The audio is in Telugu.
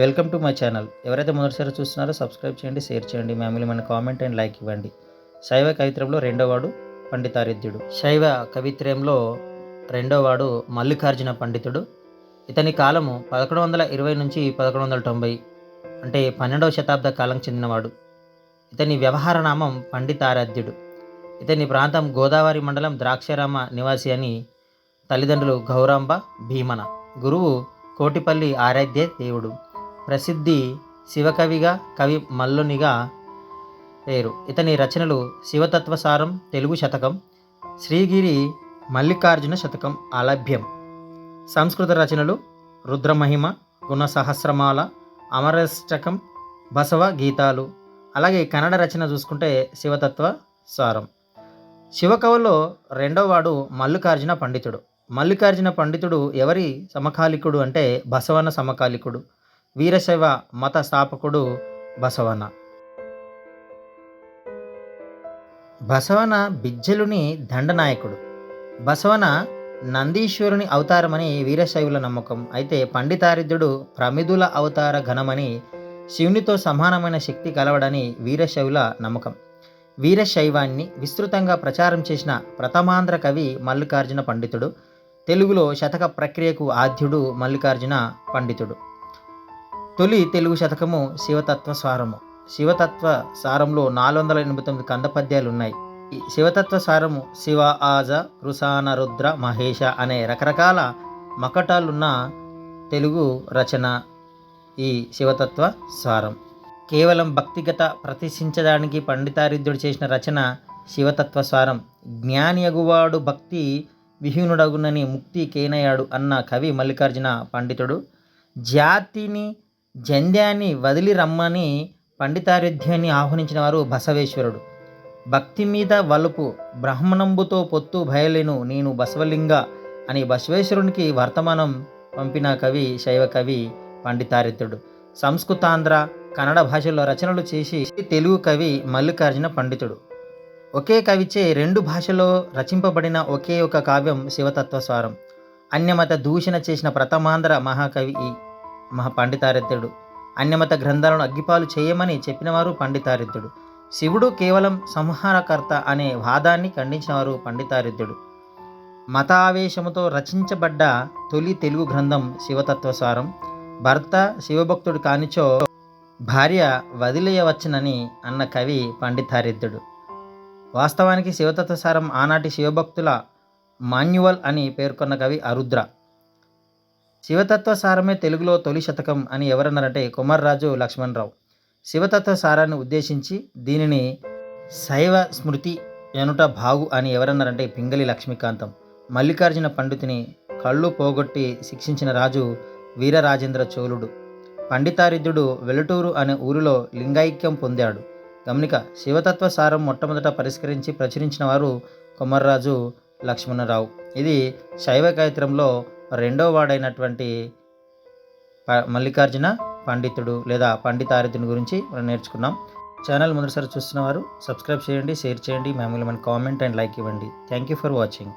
Welcome to my channel. ఎవరైతే మొదటిసారి చూస్తున్నారో సబ్స్క్రైబ్ చేయండి షేర్ చేయండి ఫ్యామిలీ మన కామెంట్ అండ్ లైక్ ఇవ్వండి. శైవ కవిత్రంలో రెండోవాడు పండితారిద్యుడు. శైవ కవిత్రయంలో రెండోవాడు మల్లికార్జున పండితుడు. ఇతని కాలము పదకొండు వందల ఇరవై నుంచి పదకొండు వందల తొంభై అంటే పన్నెండవ శతాబ్ద కాలం చెందినవాడు. ఇతని వ్యవహార నామం పండితారాధ్యుడు. ఇతని ప్రాంతం గోదావరి మండలం ద్రాక్షారామ నివాసి అని తల్లిదండ్రులు గౌరాంబ భీమన. గురువు కోటిపల్లి ఆరాధ్య దేవుడు. ప్రసిద్ధి శివకవిగా కవి మల్లునిగా పేరు. ఇతని రచనలు శివతత్వసారం తెలుగు శతకం శ్రీగిరి మల్లికార్జున శతకం అలభ్యం సంస్కృత రచనలు రుద్రమహిమ గుణ సహస్రమాల అమరష్టకం బసవ గీతాలు. అలాగే కన్నడ రచన చూసుకుంటే శివతత్వ సారం శివకవుల్లో రెండవ వాడు మల్లికార్జున పండితుడు. మల్లికార్జున పండితుడు ఎవరి సమకాలికుడు అంటే బసవన సమకాలికుడు. వీరశైవ మత స్థాపకుడు బసవన బసవన బిజ్జలుని దండనాయకుడు. బసవన నందీశ్వరుని అవతారమని వీరశైవుల నమ్మకం. అయితే పండితారిద్రుడు ప్రమిదుల అవతార ఘనమని శివునితో సమానమైన శక్తి కలవడని వీరశైవుల నమ్మకం. వీరశైవాన్ని విస్తృతంగా ప్రచారం చేసిన ప్రథమాంధ్ర కవి మల్లికార్జున పండితుడు. తెలుగులో శతక ప్రక్రియకు ఆద్యుడు మల్లికార్జున పండితుడు. తొలి తెలుగు శతకము శివతత్వ సారము. శివతత్వ సారంలో నాలుగు వందల ఎనభై తొమ్మిది కంద పద్యాలు ఉన్నాయి ఈ శివతత్వ సారము శివ ఆజ రుసాన రుద్ర మహేష అనే రకరకాల మకటాలున్న తెలుగు రచన ఈ శివతత్వ సారం. కేవలం భక్తిగత ప్రతిష్ఠించడానికి పండితారిద్యుడు చేసిన రచన శివతత్వ సారం. జ్ఞాని అగువాడు భక్తి విహీనుడగునని ముక్తి కేనయాడు అన్న కవి మల్లికార్జున పండితుడు. జాతిని జంధ్యాన్ని వదిలి రమ్మని పండితారిధ్యాన్ని ఆహ్వానించిన వారు బసవేశ్వరుడు. భక్తి మీద వలుపు బ్రహ్మణంబుతో పొత్తు భయలేను నేను బసవలింగ అని బసవేశ్వరునికి వర్తమానం పంపిన కవి శైవ కవి పండితారిత్యుడు సంస్కృతాంధ్ర కన్నడ భాషల్లో రచనలు చేసి తెలుగు కవి మల్లికార్జున పండితుడు. ఒకే కవిచే రెండు భాషలో రచింపబడిన ఒకే ఒక కావ్యం శివతత్వసారం అన్యమత దూషణ చేసిన ప్రథమాంధ్ర మహాకవి ఈ. మహాపండితారధ్యుడు అన్యమత గ్రంథాలను అగ్గిపాలు చేయమని చెప్పినవారు పండితారిద్రుడు. శివుడు కేవలం సంహారకర్త అనే వాదాన్ని ఖండించినవారు పండితారిద్రుడు. మతావేశముతో రచించబడ్డ తొలి తెలుగు గ్రంథం శివతత్వసారం. భర్త శివభక్తుడు కానిచో భార్య వదిలేయవచ్చునని అన్న కవి పండితారిద్రుడు. వాస్తవానికి శివతత్వసారం ఆనాటి శివభక్తుల మాన్యువల్ అని పేర్కొన్న కవి అరుద్ర. శివతత్వ సారమే తెలుగులో తొలి శతకం అని ఎవరన్నారంటే కుమార్రాజు లక్ష్మణరావు. శివతత్వ సారాన్ని ఉద్దేశించి దీనిని శైవ స్మృతి ఎనుట భాగు అని ఎవరన్నారంటే పింగళి లక్ష్మీకాంతం. మల్లికార్జున పండితుని కళ్ళు పోగొట్టి శిక్షించిన రాజు వీరరాజేంద్ర చోళుడు. పండితారిద్యుడు వెలుటూరు అనే ఊరిలో లింగైక్యం పొందాడు. గమనిక శివతత్వ సారం మొట్టమొదట పరిష్కరించి ప్రచురించిన వారు కొమర్రాజు లక్ష్మణరావు. ఇది శైవ గాయత్రంలో రెండవ వాడైనటువంటి మల్లికార్జున పండితుడు లేదా పండితారిద్యుని గురించి మనం నేర్చుకున్నాం. ఛానల్ మొదటిసారి చూస్తున్నవారు సబ్స్క్రైబ్ చేయండి షేర్ చేయండి మామూలు మన కామెంట్ అండ్ లైక్ ఇవ్వండి. Thank you for watching.